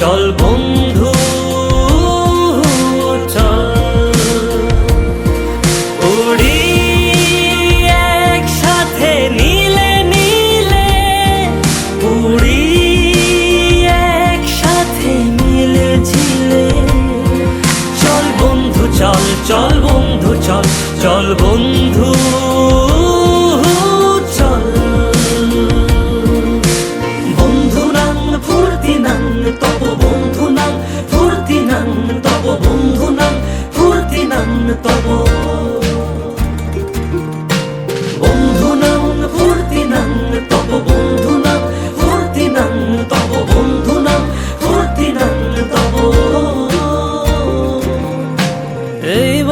চল বন্ধু, চল। উড়ি একসাথে নীলে নীলে উড়ি একসাথে, মিলে, ঝিলে। চল বন্ধু, চল চল বন্ধু, চল চল বন্ধু।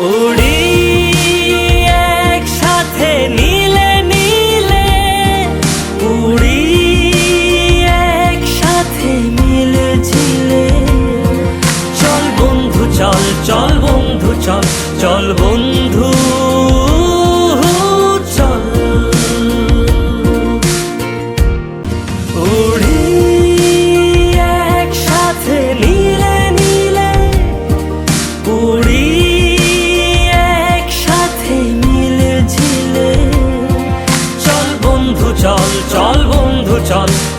উড়ি